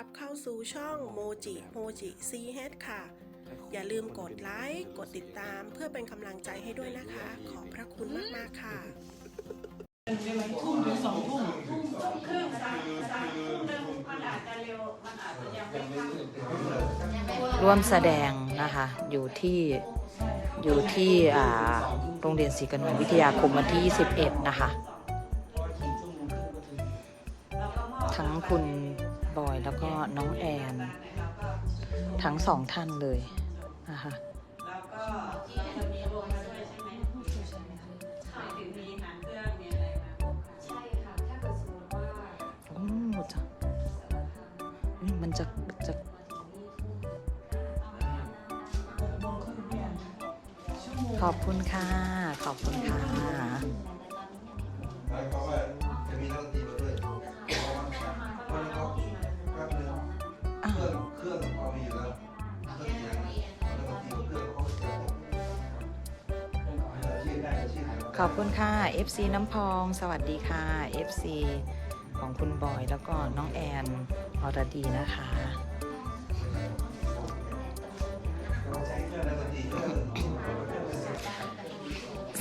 รับเข้าสู่ช่องโมจิโมจิซีเฮดค่ะ อย่าลืมกดไลค์ กดติดตามเพื่อเป็นกำลังใจให้ด้วยนะคะ ขอบพระคุณมาก ๆ ค่ะทุ่มถึงสองทุ่มครึ่งนะคะสามทุ่มหนึ่งมันอาจจะเร็วมันอาจจะยังไม่ค่ำร่วมแสดงนะคะ อยู่ที่อยู่ที่อ่าโรงเรียนศรีกนวลวิทยาคมวันที่ 21 นะคะ ทั้งคุณ บอยแล้วก็น้องแอน ทั้งสองท่านเลยนะคะแล้วก็จะมีรวมมาด้วยใช่ไหมหมายถึงมีหางเครื่องมีอะไรมาครบค่ะใช่ค่ะถ้าเกิดสมมติว่าโอ้จ้ะอืมมันจะจะขอบคุณค่ะ ขอบคุณค่ะหมายความว่าจะ มีอยู่แล้วเครื่องเสียงนักดนตรีกับเครื่องเขาก็จะชื่อได้ชื่อไหนขอบคุณค่ะ FC น้ำพอง สวัสดีค่ะ FC ของคุณบอยแล้วก็น้องแอนอรดีนะคะ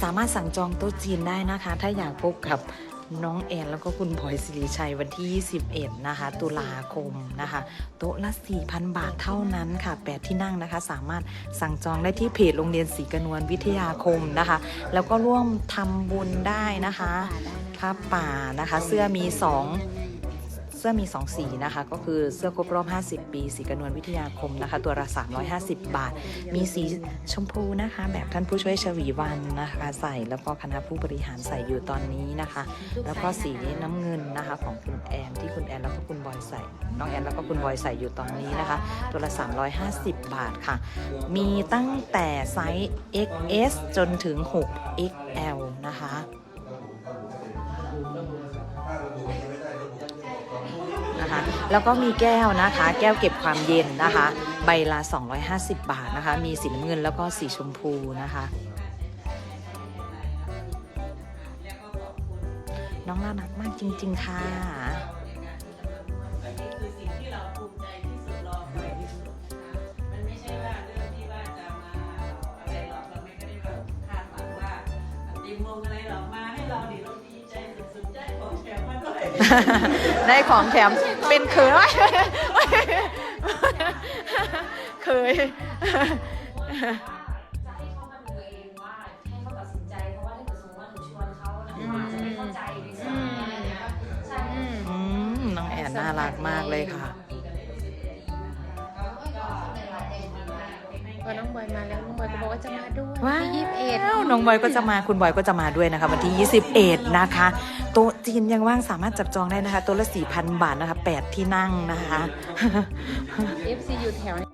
สามารถสั่งจองโต๊ะจีนได้นะคะ ถ้าอยากพบกับ น้องแอนแล้วก็คุณพลอยสิริชัยวันที่ 21 นะคะ ตุลาคมนะคะ โต๊ะละ 4,000 บาทเท่านั้นค่ะ 8 ที่นั่งนะคะ สามารถสั่งจองได้ที่เพจโรงเรียนศรีกนวลวิทยาคมนะคะ แล้วก็ร่วมทำบุญได้นะคะผ้าป่านะคะ เสื้อมี 2 เสื้อมี 2 สีนะคะ ก็คือเสื้อครบรอบ 50 ปี สีกนวลวิทยาคมนะคะ ตัวละ350 บาท มีสีชมพูนะคะ แบบท่านผู้ช่วยชวีวันนะคะ ใส่แล้วก็คณะผู้บริหารใส่อยู่ตอนนี้นะคะ แล้วก็สีน้ำเงินนะคะของคุณแอนที่คุณแอนแล้วก็คุณบอยใส่น้องแอนแล้วก็คุณบอยใส่อยู่ตอนนี้นะคะ ตัวละ350 บาทค่ะ มีตั้งแต่ไซส์ XS จนถึง 6XL นะคะ แล้วก็มีแก้วนะคะ แก้วเก็บความเย็นนะคะ ใบละ 250 บาทนะคะ มีสีน้ำเงินแล้วก็สีชมพูนะคะ น้องน่ารักมากจริง ๆ ค่ะอันนี้คือสิ่งที่เราภูมิใจที่สุดรอคอยที่สุดนะคะมันไม่ใช่ว่าเรื่องที่ว่าจะมาอะไรหรอกเราไม่ได้แบบคาดหวังว่าตีมงอะไรหรอกมาให้เราดิเราดีใจสุดๆได้ของแถม มาด้วยได้ของแถมเป็นเคยเคยจะให้เขามาดูเองว่าให้เขาตัดสินใจเพราะว่าถ้าเกิดสมมติว่าหนูชวนเขาแล้วเขาอาจจะไม่เข้าใจในสิ่งนี้นะใช่ค่ะอืมน้องแอนน่ารักมากเลยค่ะ อน้องบอยมาแล้วน้องบอยก็บอกว่าจะมาด้วยว้าวที่ยี่สิบเอ็ดน้องบอยก็จะมาคุณบอยก็จะมาด้วยนะคะ วันที่ 21 นะคะโต๊ะจีนยังว่างสามารถจับจองได้นะคะโต๊ะละ4,000 บาทนะคะ 8 ที่นั่งนะคะเอฟซีอยู่แถว